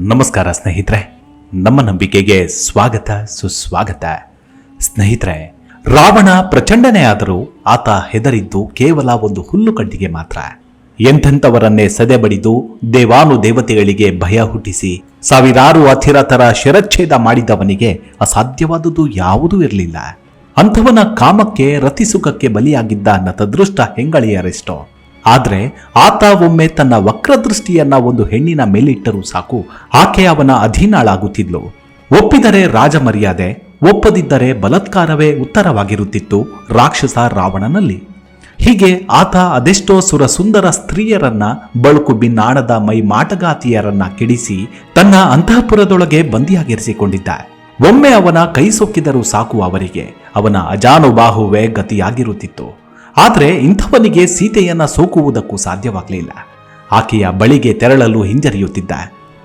ನಮಸ್ಕಾರ ಸ್ನೇಹಿತರೆ, ನಮ್ಮ ನಂಬಿಕೆಗೆ ಸ್ವಾಗತ, ಸುಸ್ವಾಗತ. ಸ್ನೇಹಿತರೆ, ರಾವಣ ಪ್ರಚಂಡನೇ ಆದರೂ ಆತ ಹೆದರಿದ್ದು ಕೇವಲ ಒಂದು ಹುಲ್ಲು ಕಡ್ಡಿಗೆ ಮಾತ್ರ. ಎಂಥೆಂಥವರನ್ನೇ ಸದೆಬಡಿದು ದೇವಾನು ದೇವತೆಗಳಿಗೆ ಭಯ ಹುಟ್ಟಿಸಿ, ಸಾವಿರಾರು ಅಥಿರತರ ಶಿರಚ್ಛೇದ ಮಾಡಿದವನಿಗೆ ಅಸಾಧ್ಯವಾದುದು ಯಾವುದೂ ಇರಲಿಲ್ಲ. ಅಂಥವನ ಕಾಮಕ್ಕೆ ರತಿಸುಖಕ್ಕೆ ಬಲಿಯಾಗಿದ್ದ ನತದೃಷ್ಟ ಹೆಂಗಳಿಯರೆಷ್ಟೋ. ಆದ್ರೆ ಆತ ಒಮ್ಮೆ ತನ್ನ ವಕ್ರದೃಷ್ಟಿಯನ್ನ ಒಂದು ಹೆಣ್ಣಿನ ಮೇಲಿಟ್ಟರೂ ಸಾಕು. ಆಕೆ ಅವನ ಅಧೀನಾಳಾಗುತ್ತಿದ್ಲು. ಒಪ್ಪಿದರೆ ರಾಜಮರ್ಯಾದೆ ಒಪ್ಪದಿದ್ದರೆ ಬಲತ್ಕಾರವೇ ಉತ್ತರವಾಗಿರುತ್ತಿತ್ತು ರಾಕ್ಷಸ ರಾವಣನಲ್ಲಿ. ಹೀಗೆ ಆತ ಅದೆಷ್ಟೋ ಸುರ ಸುಂದರ ಸ್ತ್ರೀಯರನ್ನ, ಬಳುಕು ಬಿನ್ನಾಣದ ಮೈ ಮಾಟಗಾತಿಯರನ್ನ ಕೆಡಿಸಿ ತನ್ನ ಅಂತಃಪುರದೊಳಗೆ ಬಂದಿಯಾಗಿರಿಸಿಕೊಂಡಿದ್ದ. ಒಮ್ಮೆ ಅವನ ಕೈ ಸೊಕ್ಕಿದರೂ ಸಾಕು ಅವರಿಗೆ. ಅವನ ಅಜಾನುಬಾಹುವೇ ಗತಿಯಾಗಿರುತ್ತಿತ್ತು. ಆದರೆ ಇಂಥವನಿಗೆ ಸೀತೆಯನ್ನ ಸೋಕುವುದಕ್ಕೂ ಸಾಧ್ಯವಾಗಲಿಲ್ಲ. ಆಕೆಯ ಬಳಿಗೆ ತೆರಳಲು ಹಿಂಜರಿಯುತ್ತಿದ್ದ.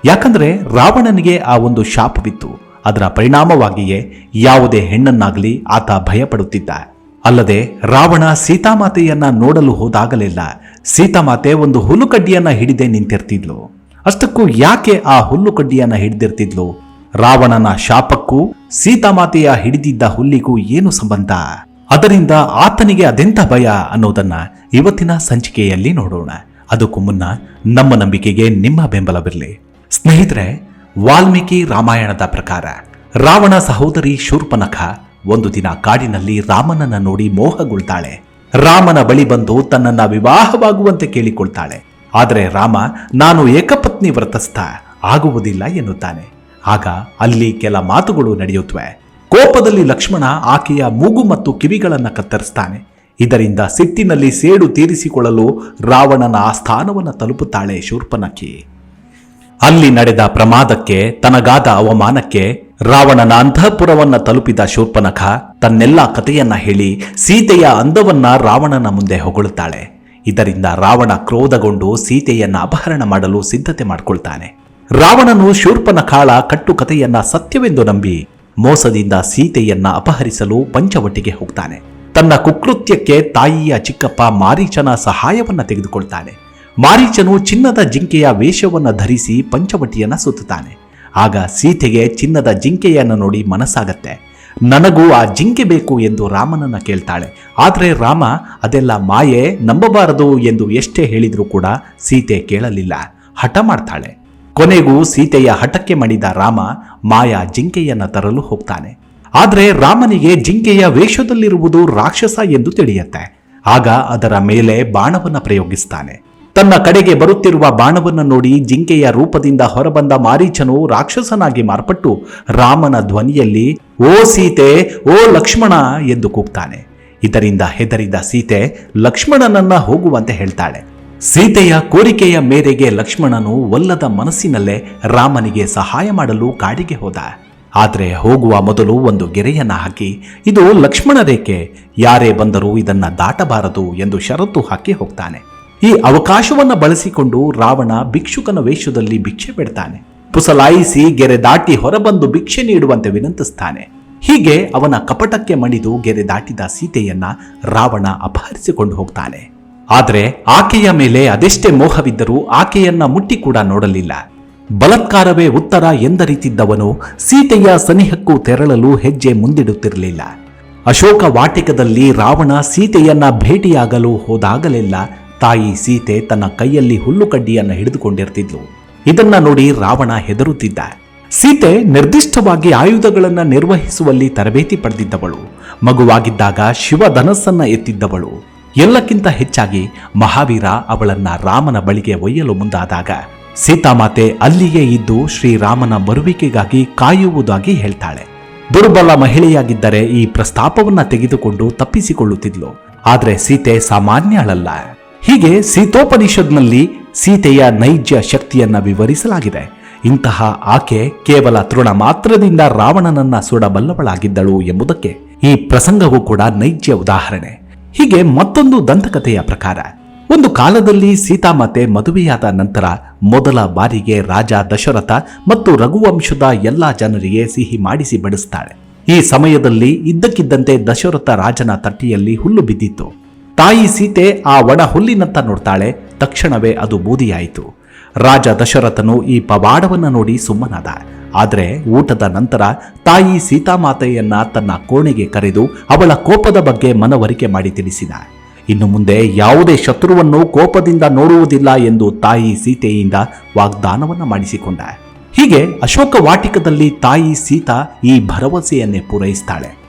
ಯಾಕಂದರೆ ರಾವಣನಿಗೆ ಆ ಒಂದು ಶಾಪವಿತ್ತು ಅದರ ಪರಿಣಾಮವಾಗಿಯೇ ಯಾವುದೇ ಹೆಣ್ಣನ್ನಾಗಲಿ ಆತ ಭಯಪಡುತ್ತಿದ್ದ. ಅಲ್ಲದೆ ರಾವಣ ಸೀತಾಮಾತೆಯನ್ನ ನೋಡಲು ಹೋದಾಗಲಿಲ್ಲ ಸೀತಾಮಾತೆ ಒಂದು ಹುಲ್ಲುಕಡ್ಡಿಯನ್ನ ಹಿಡಿದೇ ನಿಂತಿರ್ತಿದ್ಲು. ಅಷ್ಟಕ್ಕೂ ಯಾಕೆ ಆ ಹುಲ್ಲುಕಡ್ಡಿಯನ್ನ ಹಿಡಿದಿರ್ತಿದ್ಲು? ರಾವಣನ ಶಾಪಕ್ಕೂ ಸೀತಾಮಾತೆಯ ಹಿಡಿದಿದ್ದ ಹುಲ್ಲಿಗೂ ಏನು ಸಂಬಂಧ? ಅದರಿಂದ ಆತನಿಗೆ ಅದೆಂಥ ಭಯ ಅನ್ನೋದನ್ನ ಇವತ್ತಿನ ಸಂಚಿಕೆಯಲ್ಲಿ ನೋಡೋಣ. ಅದಕ್ಕೂ ಮುನ್ನ ನಮ್ಮ ನಂಬಿಕೆಗೆ ನಿಮ್ಮ ಬೆಂಬಲವಿರಲಿ. ಸ್ನೇಹಿತರೆ, ವಾಲ್ಮೀಕಿ ರಾಮಾಯಣದ ಪ್ರಕಾರ ರಾವಣ ಸಹೋದರಿ ಶೂರ್ಪನಖ ಒಂದು ದಿನ ಕಾಡಿನಲ್ಲಿ ರಾಮನನ್ನ ನೋಡಿ ಮೋಹಗೊಳ್ತಾಳೆ. ರಾಮನ ಬಳಿ ಬಂದು ತನ್ನನ್ನ ವಿವಾಹವಾಗುವಂತೆ ಕೇಳಿಕೊಳ್ತಾಳೆ. ಆದರೆ ರಾಮ, ನಾನು ಏಕಪತ್ನಿ ವ್ರತಸ್ಥ, ಆಗುವುದಿಲ್ಲ ಎನ್ನುತ್ತಾನೆ. ಆಗ ಅಲ್ಲಿ ಕೆಲ ಮಾತುಗಳು ನಡೆಯುತ್ತವೆ ಕೋಪದಲ್ಲಿ ಲಕ್ಷ್ಮಣ ಆಕೆಯ ಮೂಗು ಮತ್ತು ಕಿವಿಗಳನ್ನು ಕತ್ತರಿಸ್ತಾನೆ. ಇದರಿಂದ ಸಿಟ್ಟಿನಲ್ಲಿ ಸೇಡು ತೀರಿಸಿಕೊಳ್ಳಲು ರಾವಣನ ಆ ಸ್ಥಾನವನ್ನು ತಲುಪುತ್ತಾಳೆ ಶೂರ್ಪನಖಿ ಅಲ್ಲಿ ನಡೆದ ಪ್ರಮಾದಕ್ಕೆ, ತನಗಾದ ಅವಮಾನಕ್ಕೆ ರಾವಣನ ಅಂತಃಪುರವನ್ನು ತಲುಪಿದ ಶೂರ್ಪನಖ ತನ್ನೆಲ್ಲ ಕಥೆಯನ್ನ ಹೇಳಿ ಸೀತೆಯ ಅಂದವನ್ನ ರಾವಣನ ಮುಂದೆ ಹೊಗಳುತ್ತಾಳೆ. ಇದರಿಂದ ರಾವಣ ಕ್ರೋಧಗೊಂಡು ಸೀತೆಯನ್ನ ಅಪಹರಣ ಮಾಡಲು ಸಿದ್ಧತೆ ಮಾಡಿಕೊಳ್ತಾನೆ. ರಾವಣನು ಶೂರ್ಪನಖಾಳ ಕಟ್ಟುಕತೆಯನ್ನ ಸತ್ಯವೆಂದು ನಂಬಿ ಮೋಸದಿಂದ ಸೀತೆಯನ್ನ ಅಪಹರಿಸಲು ಪಂಚವಟಿಗೆ ಹೋಗ್ತಾನೆ. ತನ್ನ ಕುಕೃತ್ಯಕ್ಕೆ ತಾಯಿಯ ಚಿಕ್ಕಪ್ಪ ಮಾರೀಚನ ಸಹಾಯವನ್ನ ತೆಗೆದುಕೊಳ್ತಾನೆ. ಮಾರೀಚನು ಚಿನ್ನದ ಜಿಂಕೆಯ ವೇಷವನ್ನು ಧರಿಸಿ ಪಂಚವಟಿಯನ್ನ ಸುತ್ತುತ್ತಾನೆ. ಆಗ ಸೀತೆಗೆ ಚಿನ್ನದ ಜಿಂಕೆಯನ್ನು ನೋಡಿ ಮನಸ್ಸಾಗತ್ತೆ. ನನಗೂ ಆ ಜಿಂಕೆ ಬೇಕು ಎಂದು ರಾಮನನ್ನ ಕೇಳ್ತಾಳೆ. ಆದರೆ ರಾಮ, ಅದೆಲ್ಲ ಮಾಯೆ ನಂಬಬಾರದು ಎಂದು ಎಷ್ಟೇ ಹೇಳಿದರೂ ಕೂಡ ಸೀತೆ ಕೇಳಲಿಲ್ಲ. ಹಠ ಮಾಡ್ತಾಳೆ. ಕೊನೆಗೂ ಸೀತೆಯ ಹಠಕ್ಕೆ ಮಣಿದ ರಾಮ ಮಾಯಾ ಜಿಂಕೆಯನ್ನ ತರಲು ಹೋಗ್ತಾನೆ. ಆದರೆ ರಾಮನಿಗೆ ಜಿಂಕೆಯ ವೇಷದಲ್ಲಿರುವುದು ರಾಕ್ಷಸ ಎಂದು ತಿಳಿಯುತ್ತೆ. ಆಗ ಅದರ ಮೇಲೆ ಬಾಣವನ್ನ ಪ್ರಯೋಗಿಸ್ತಾನೆ. ತನ್ನ ಕಡೆಗೆ ಬರುತ್ತಿರುವ ಬಾಣವನ್ನು ನೋಡಿ ಜಿಂಕೆಯ ರೂಪದಿಂದ ಹೊರಬಂದ ಮಾರೀಚನು ರಾಕ್ಷಸನಾಗಿ ಮಾರ್ಪಟ್ಟು ರಾಮನ ಧ್ವನಿಯಲ್ಲಿ, ಓ ಸೀತೆ, ಓ ಲಕ್ಷ್ಮಣ ಎಂದು ಕೂಗ್ತಾನೆ. ಇದರಿಂದ ಹೆದರಿದ ಸೀತೆ ಲಕ್ಷ್ಮಣನನ್ನ ಹೋಗುವಂತೆ ಹೇಳ್ತಾಳೆ. ಸೀತೆಯ ಕೋರಿಕೆಯ ಮೇರೆಗೆ ಲಕ್ಷ್ಮಣನು ಒಲ್ಲದ ಮನಸ್ಸಿನಲ್ಲೇ ರಾಮನಿಗೆ ಸಹಾಯ ಮಾಡಲು ಕಾಡಿಗೆ ಹೋದ. ಆದರೆ ಹೋಗುವ ಮೊದಲು ಒಂದು ಗೆರೆಯನ್ನ ಹಾಕಿ, ಇದು ಲಕ್ಷ್ಮಣ ರೇಖೆ, ಯಾರೇ ಬಂದರೂ ಇದನ್ನ ದಾಟಬಾರದು ಎಂದು ಷರತ್ತು ಹಾಕಿ ಹೋಗ್ತಾನೆ. ಈ ಅವಕಾಶವನ್ನ ಬಳಸಿಕೊಂಡು ರಾವಣ ಭಿಕ್ಷುಕನ ವೇಷದಲ್ಲಿ ಭಿಕ್ಷೆ ಬಿಡ್ತಾನೆ ಪುಸಲಾಯಿಸಿ ಗೆರೆ ದಾಟಿ ಹೊರಬಂದು ಭಿಕ್ಷೆ ನೀಡುವಂತೆ ವಿನಂತಿಸ್ತಾನೆ. ಹೀಗೆ ಅವನ ಕಪಟಕ್ಕೆ ಮಣಿದು ಗೆರೆ ದಾಟಿದ ಸೀತೆಯನ್ನ ರಾವಣ ಅಪಹರಿಸಿಕೊಂಡು ಹೋಗ್ತಾನೆ. ಆದರೆ ಆಕೆಯ ಮೇಲೆ ಅದೆಷ್ಟೇ ಮೋಹವಿದ್ದರೂ ಆಕೆಯನ್ನ ಮುಟ್ಟಿ ಕೂಡ ನೋಡಲಿಲ್ಲ. ಬಲತ್ಕಾರವೇ ಉತ್ತರ ಎಂದರಿತಿದ್ದವನು ಸೀತೆಯ ಸನಿಹಕ್ಕೂ ತೆರಳಲು ಹೆಜ್ಜೆ ಮುಂದಿಡುತ್ತಿರಲಿಲ್ಲ. ಅಶೋಕ ವಾಟಿಕದಲ್ಲಿ ರಾವಣ ಸೀತೆಯನ್ನ ಭೇಟಿಯಾಗಲು ಹೋದಾಗಲೆಲ್ಲ ತಾಯಿ ಸೀತೆ ತನ್ನ ಕೈಯಲ್ಲಿ ಹುಲ್ಲುಕಡ್ಡಿಯನ್ನ ಹಿಡಿದುಕೊಂಡಿರ್ತಿದ್ಲು. ಇದನ್ನ ನೋಡಿ ರಾವಣ ಹೆದರುತ್ತಿದ್ದ. ಸೀತೆ ನಿರ್ದಿಷ್ಟವಾಗಿ ಆಯುಧಗಳನ್ನ ನಿರ್ವಹಿಸುವಲ್ಲಿ ತರಬೇತಿ ಪಡೆದಿದ್ದವಳು. ಮಗುವಾಗಿದ್ದಾಗ ಶಿವಧನಸ್ಸನ್ನ ಎತ್ತಿದ್ದವಳು. ಎಲ್ಲಕ್ಕಿಂತ ಹೆಚ್ಚಾಗಿ ಮಹಾವೀರ ಅವಳನ್ನ ರಾಮನ ಬಳಿಗೆ ಒಯ್ಯಲು ಮುಂದಾದಾಗ ಸೀತಾಮಾತೆ ಅಲ್ಲಿಯೇ ಇದ್ದು ಶ್ರೀರಾಮನ ಬರುವಿಕೆಗಾಗಿ ಕಾಯುವುದಾಗಿ ಹೇಳ್ತಾಳೆ. ದುರ್ಬಲ ಮಹಿಳೆಯಾಗಿದ್ದರೆ ಈ ಪ್ರಸ್ತಾಪವನ್ನ ತೆಗೆದುಕೊಂಡು ತಪ್ಪಿಸಿಕೊಳ್ಳುತ್ತಿದ್ಲು. ಆದರೆ ಸೀತೆ ಸಾಮಾನ್ಯಳಲ್ಲ ಹೀಗೆ ಸೀತೋಪನಿಷತ್ನಲ್ಲಿ ಸೀತೆಯ ನೈಜ ಶಕ್ತಿಯನ್ನ ವಿವರಿಸಲಾಗಿದೆ. ಇಂತಹ ಆಕೆ ಕೇವಲ ತೃಣ ಮಾತ್ರದಿಂದ ರಾವಣನನ್ನ ಸುಡಬಲ್ಲವಳಾಗಿದ್ದಳು ಎಂಬುದಕ್ಕೆ ಈ ಪ್ರಸಂಗವೂ ಕೂಡ ನೈಜ ಉದಾಹರಣೆ. ಹೀಗೆ ಮತ್ತೊಂದು ದಂತಕಥೆಯ ಪ್ರಕಾರ, ಒಂದು ಕಾಲದಲ್ಲಿ ಸೀತಾಮಾತೆ ಮದುವೆಯಾದ ನಂತರ ಮೊದಲ ಬಾರಿಗೆ ರಾಜ ದಶರಥ ಮತ್ತು ರಘುವಂಶದ ಎಲ್ಲಾ ಜನರಿಗೆ ಸಿಹಿ ಮಾಡಿಸಿ ಬಡಿಸ್ತಾಳೆ. ಈ ಸಮಯದಲ್ಲಿ ಇದ್ದಕ್ಕಿದ್ದಂತೆ ದಶರಥ ರಾಜನ ತಟ್ಟಿಯಲ್ಲಿ ಹುಲ್ಲು ಬಿದ್ದಿತ್ತು. ತಾಯಿ ಸೀತೆ ಆ ಒಣ ಹುಲ್ಲಿನತ್ತ ನೋಡ್ತಾಳೆ, ತಕ್ಷಣವೇ ಅದು ಬೂದಿಯಾಯಿತು. ರಾಜ ದಶರಥನು ಈ ಪವಾಡವನ್ನು ನೋಡಿ ಸುಮ್ಮನಾದ. ಆದರೆ ಊಟದ ನಂತರ ತಾಯಿ ಸೀತಾಮಾತೆಯನ್ನ ತನ್ನ ಕೋಣೆಗೆ ಕರೆದು ಅವಳ ಕೋಪದ ಬಗ್ಗೆ ಮನವರಿಕೆ ಮಾಡಿ ತಿಳಿಸಿದ. ಇನ್ನು ಮುಂದೆ ಯಾವುದೇ ಶತ್ರುವನ್ನು ಕೋಪದಿಂದ ನೋಡುವುದಿಲ್ಲ ಎಂದು ತಾಯಿ ಸೀತೆಯಿಂದ ವಾಗ್ದಾನವನ್ನ ಮಾಡಿಸಿಕೊಂಡ. ಹೀಗೆ ಅಶೋಕ ವಾಟಿಕದಲ್ಲಿ ತಾಯಿ ಸೀತಾ ಈ ಭರವಸೆಯನ್ನೇ ಪೂರೈಸ್ತಾಳೆ.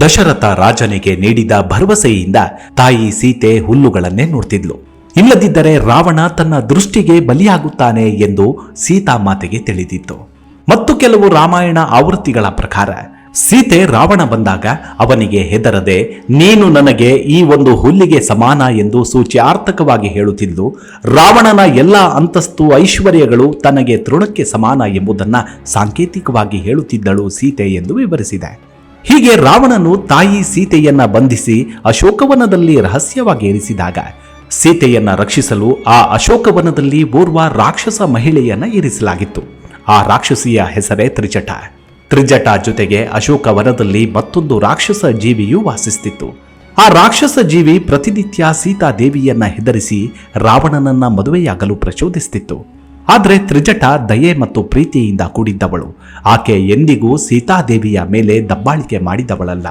ದಶರಥ ರಾಜನಿಗೆ ನೀಡಿದ ಭರವಸೆಯಿಂದ ತಾಯಿ ಸೀತೆ ಹುಲ್ಲುಗಳನ್ನೇ ನೋಡ್ತಿದ್ಲು. ಇಲ್ಲದಿದ್ದರೆ ರಾವಣ ತನ್ನ ದೃಷ್ಟಿಗೆ ಬಲಿಯಾಗುತ್ತಾನೆ ಎಂದು ಸೀತಾಮಾತೆಗೆ ತಿಳಿದಿತ್ತು. ಮತ್ತು ಕೆಲವು ರಾಮಾಯಣ ಆವೃತ್ತಿಗಳ ಪ್ರಕಾರ, ಸೀತೆ ರಾವಣ ಬಂದಾಗ ಅವನಿಗೆ, ಹೆದರದೆ, ನೀನು ನನಗೆ ಈ ಒಂದು ಹುಲ್ಲಿಗೆ ಸಮಾನ ಎಂದು ಸೂಚ್ಯಾರ್ಥಕವಾಗಿ ಹೇಳುತ್ತಿದ್ದು, ರಾವಣನ ಎಲ್ಲ ಅಂತಸ್ತು ಐಶ್ವರ್ಯಗಳು ತನಗೆ ತೃಣಕ್ಕೆ ಸಮಾನ ಎಂಬುದನ್ನು ಸಾಂಕೇತಿಕವಾಗಿ ಹೇಳುತ್ತಿದ್ದಳು ಸೀತೆ ಎಂದು ವಿವರಿಸಿದೆ. ಹೀಗೆ ರಾವಣನು ತಾಯಿ ಸೀತೆಯನ್ನ ಬಂಧಿಸಿ ಅಶೋಕವನದಲ್ಲಿ ರಹಸ್ಯವಾಗಿ ಇರಿಸಿದಾಗ ಸೀತೆಯನ್ನ ರಕ್ಷಿಸಲು ಆ ಅಶೋಕವನದಲ್ಲಿ ಓರ್ವ ರಾಕ್ಷಸ ಮಹಿಳೆಯನ್ನ ಇರಿಸಲಾಗಿತ್ತು. ಆ ರಾಕ್ಷಸಿಯ ಹೆಸರೇ ತ್ರಿಜಟ. ತ್ರಿಜಟ ಜೊತೆಗೆ ಅಶೋಕವನದಲ್ಲಿ ಮತ್ತೊಂದು ರಾಕ್ಷಸ ಜೀವಿಯು ವಾಸಿಸ್ತಿತ್ತು. ಆ ರಾಕ್ಷಸ ಜೀವಿ ಪ್ರತಿನಿತ್ಯ ಸೀತಾದೇವಿಯನ್ನ ಹೆದರಿಸಿ ರಾವಣನನ್ನ ಮದುವೆಯಾಗಲು ಪ್ರಚೋದಿಸುತ್ತಿತ್ತು ಆದರೆ ತ್ರಿಜಟ ದಯೆ ಮತ್ತು ಪ್ರೀತಿಯಿಂದ ಕೂಡಿದ್ದವಳು. ಆಕೆ ಎಂದಿಗೂ ಸೀತಾದೇವಿಯ ಮೇಲೆ ದಬ್ಬಾಳಿಕೆ ಮಾಡಿದವಳಲ್ಲ.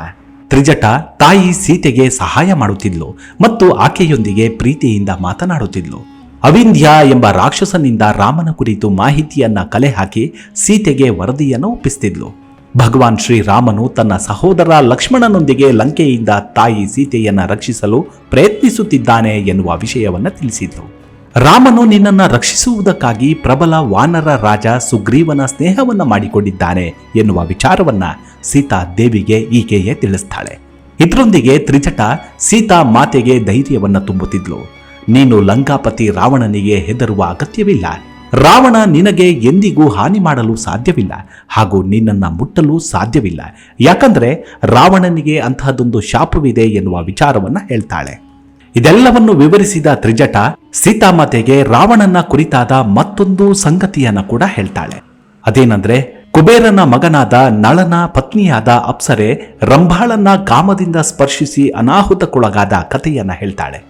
ತ್ರಿಜಟ ತಾಯಿ ಸೀತೆಗೆ ಸಹಾಯ ಮಾಡುತ್ತಿದ್ಲು ಮತ್ತು ಆಕೆಯೊಂದಿಗೆ ಪ್ರೀತಿಯಿಂದ ಮಾತನಾಡುತ್ತಿದ್ಲು. ಅವಿಂಧ್ಯ ಎಂಬ ರಾಕ್ಷಸನಿಂದ ರಾಮನ ಕುರಿತು ಮಾಹಿತಿಯನ್ನ ಕಲೆ ಹಾಕಿ ಸೀತೆಗೆ ವರದಿಯನ್ನು ಒಪ್ಪಿಸ್ತಿದ್ಲು. ಭಗವಾನ್ ಶ್ರೀರಾಮನು ತನ್ನ ಸಹೋದರ ಲಕ್ಷ್ಮಣನೊಂದಿಗೆ ಲಂಕೆಯಿಂದ ತಾಯಿ ಸೀತೆಯನ್ನ ರಕ್ಷಿಸಲು ಪ್ರಯತ್ನಿಸುತ್ತಿದ್ದಾನೆ ಎನ್ನುವ ವಿಷಯವನ್ನು ತಿಳಿಸಿದ್ಲು. ರಾಮನು ನಿನ್ನನ್ನು ರಕ್ಷಿಸುವುದಕ್ಕಾಗಿ ಪ್ರಬಲ ವಾನರ ರಾಜ ಸುಗ್ರೀವನ ಸ್ನೇಹವನ್ನ ಮಾಡಿಕೊಂಡಿದ್ದಾನೆ ಎನ್ನುವ ವಿಚಾರವನ್ನ ಸೀತಾ ದೇವಿಗೆ ಈಕೆಯೇ ತಿಳಿಸ್ತಾಳೆ. ಇದರೊಂದಿಗೆ ತ್ರಿಜಟ ಸೀತಾ ಮಾತೆಗೆ ಧೈರ್ಯವನ್ನು ತುಂಬುತ್ತಿದ್ಲು. ನೀನು ಲಂಕಾಪತಿ ರಾವಣನಿಗೆ ಹೆದರುವ ಅಗತ್ಯವಿಲ್ಲ. ರಾವಣ ನಿನಗೆ ಎಂದಿಗೂ ಹಾನಿ ಮಾಡಲು ಸಾಧ್ಯವಿಲ್ಲ ಹಾಗೂ ನಿನ್ನನ್ನು ಮುಟ್ಟಲು ಸಾಧ್ಯವಿಲ್ಲ. ಯಾಕಂದ್ರೆ ರಾವಣನಿಗೆ ಅಂತಹದೊಂದು ಶಾಪವಿದೆ ಎನ್ನುವ ವಿಚಾರವನ್ನ ಹೇಳ್ತಾಳೆ. ಇದೆಲ್ಲವನ್ನು ವಿವರಿಸಿದ ತ್ರಿಜಟ ಸೀತಾಮಾತೆಗೆ ರಾವಣನ ಕುರಿತಾದ ಮತ್ತೊಂದು ಸಂಗತಿಯನ್ನ ಕೂಡ ಹೇಳ್ತಾಳೆ. ಅದೇನಂದ್ರೆ, ಕುಬೇರನ ಮಗನಾದ ನಳನ ಪತ್ನಿಯಾದ ಅಪ್ಸರೆ ರಂಭಾಳನ್ನ ಕಾಮದಿಂದ ಸ್ಪರ್ಶಿಸಿ ಅನಾಹುತಕ್ಕೊಳಗಾದ ಕಥೆಯನ್ನ ಹೇಳ್ತಾಳೆ.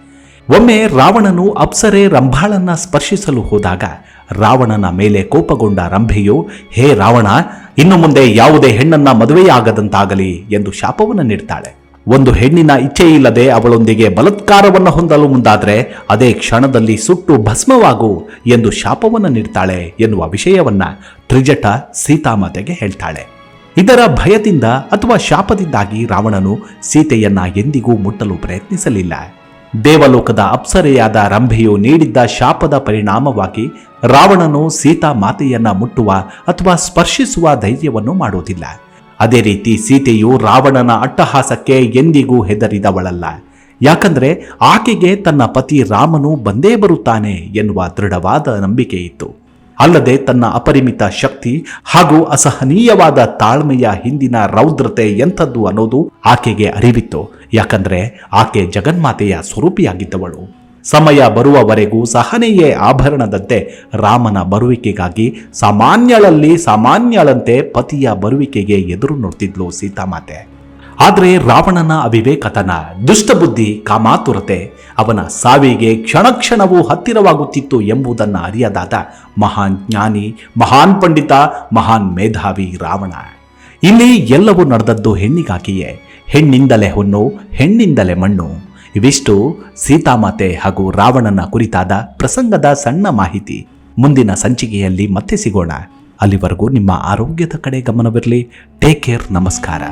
ಒಮ್ಮೆ ರಾವಣನು ಅಪ್ಸರೆ ರಂಭಾಳನ್ನ ಸ್ಪರ್ಶಿಸಲು ಹೋದಾಗ ರಾವಣನ ಮೇಲೆ ಕೋಪಗೊಂಡ ರಂಭೆಯು, ಹೇ ರಾವಣ, ಇನ್ನು ಮುಂದೆ ಯಾವುದೇ ಹೆಣ್ಣನ್ನ ಮದುವೆಯಾಗದಂತಾಗಲಿ ಎಂದು ಶಾಪವನ್ನು ನೀಡ್ತಾಳೆ. ಒಂದು ಹೆಣ್ಣಿನ ಇಚ್ಛೆಯಿಲ್ಲದೆ ಅವಳೊಂದಿಗೆ ಬಲತ್ಕಾರವನ್ನು ಹೊಂದಲು ಮುಂದಾದರೆ ಅದೇ ಕ್ಷಣದಲ್ಲಿ ಸುಟ್ಟು ಭಸ್ಮವಾಗು ಎಂದು ಶಾಪವನ್ನು ನೀಡ್ತಾಳೆ ಎನ್ನುವ ವಿಷಯವನ್ನ ತ್ರಿಜಟ ಸೀತಾಮಾತೆಗೆ ಹೇಳ್ತಾಳೆ. ಇದರ ಭಯದಿಂದ ಅಥವಾ ಶಾಪದಿಂದಾಗಿ ರಾವಣನು ಸೀತೆಯನ್ನ ಎಂದಿಗೂ ಮುಟ್ಟಲು ಪ್ರಯತ್ನಿಸಲಿಲ್ಲ. ದೇವಲೋಕದ ಅಪ್ಸರೆಯಾದ ರಂಭೆಯು ನೀಡಿದ್ದ ಶಾಪದ ಪರಿಣಾಮವಾಗಿ ರಾವಣನು ಸೀತಾ ಮಾತೆಯನ್ನ ಮುಟ್ಟುವ ಅಥವಾ ಸ್ಪರ್ಶಿಸುವ ಧೈರ್ಯವನ್ನು ಮಾಡುವುದಿಲ್ಲ. ಅದೇ ರೀತಿ ಸೀತೆಯು ರಾವಣನ ಅಟ್ಟಹಾಸಕ್ಕೆ ಎಂದಿಗೂ ಹೆದರಿದವಳಲ್ಲ. ಯಾಕಂದ್ರೆ ಆಕೆಗೆ ತನ್ನ ಪತಿ ರಾಮನು ಬಂದೇ ಬರುತ್ತಾನೆ ಎನ್ನುವ ದೃಢವಾದ ನಂಬಿಕೆ ಇತ್ತು ಅಲ್ಲದೆ ತನ್ನ ಅಪರಿಮಿತ ಶಕ್ತಿ ಹಾಗೂ ಅಸಹನೀಯವಾದ ತಾಳ್ಮೆಯ ಹಿಂದಿನ ರೌದ್ರತೆ ಎಂಥದ್ದು ಅನ್ನೋದು ಆಕೆಗೆ ಅರಿವಿತ್ತು. ಯಾಕಂದ್ರೆ ಆಕೆ ಜಗನ್ಮಾತೆಯ ಸ್ವರೂಪಿಯಾಗಿದ್ದವಳು. ಸಮಯ ಬರುವವರೆಗೂ ಸಹನೆಯೇ ಆಭರಣದಂತೆ ರಾಮನ ಬರುವಿಕೆಗಾಗಿ ಸಾಮಾನ್ಯಳಲ್ಲಿ ಸಾಮಾನ್ಯಳಂತೆ ಪತಿಯ ಬರುವಿಕೆಗೆ ಎದುರು ನೋಡ್ತಿದ್ಲು ಸೀತಾಮಾತೆ. ಆದರೆ ರಾವಣನ ಅವಿವೇಕತನ ದುಷ್ಟಬುದ್ಧಿ ಕಾಮಾತುರತೆ ಅವನ ಸಾವಿಗೆ ಕ್ಷಣ ಕ್ಷಣವೂ ಹತ್ತಿರವಾಗುತ್ತಿತ್ತು ಎಂಬುದನ್ನು ಅರಿಯದಾದ ಮಹಾನ್ ಜ್ಞಾನಿ, ಮಹಾನ್ ಪಂಡಿತ, ಮಹಾನ್ ಮೇಧಾವಿ ರಾವಣ. ಇಲ್ಲಿ ಎಲ್ಲವೂ ನಡೆದದ್ದು ಹೆಣ್ಣಿಗಾಗಿಯೇ. ಹೆಣ್ಣಿಂದಲೇ ಹೊನ್ನು ಹೆಣ್ಣಿಂದಲೇ ಮಣ್ಣು. ಇವಿಷ್ಟು ಸೀತಾಮಾತೆ ಹಾಗೂ ರಾವಣನ ಕುರಿತಾದ ಪ್ರಸಂಗದ ಸಣ್ಣ ಮಾಹಿತಿ. ಮುಂದಿನ ಸಂಚಿಕೆಯಲ್ಲಿ ಮತ್ತೆ ಸಿಗೋಣ. ಅಲ್ಲಿವರೆಗೂ ನಿಮ್ಮ ಆರೋಗ್ಯದ ಕಡೆ ಗಮನವಿರಲಿ. ಟೇಕ್ ಕೇರ್ ನಮಸ್ಕಾರ.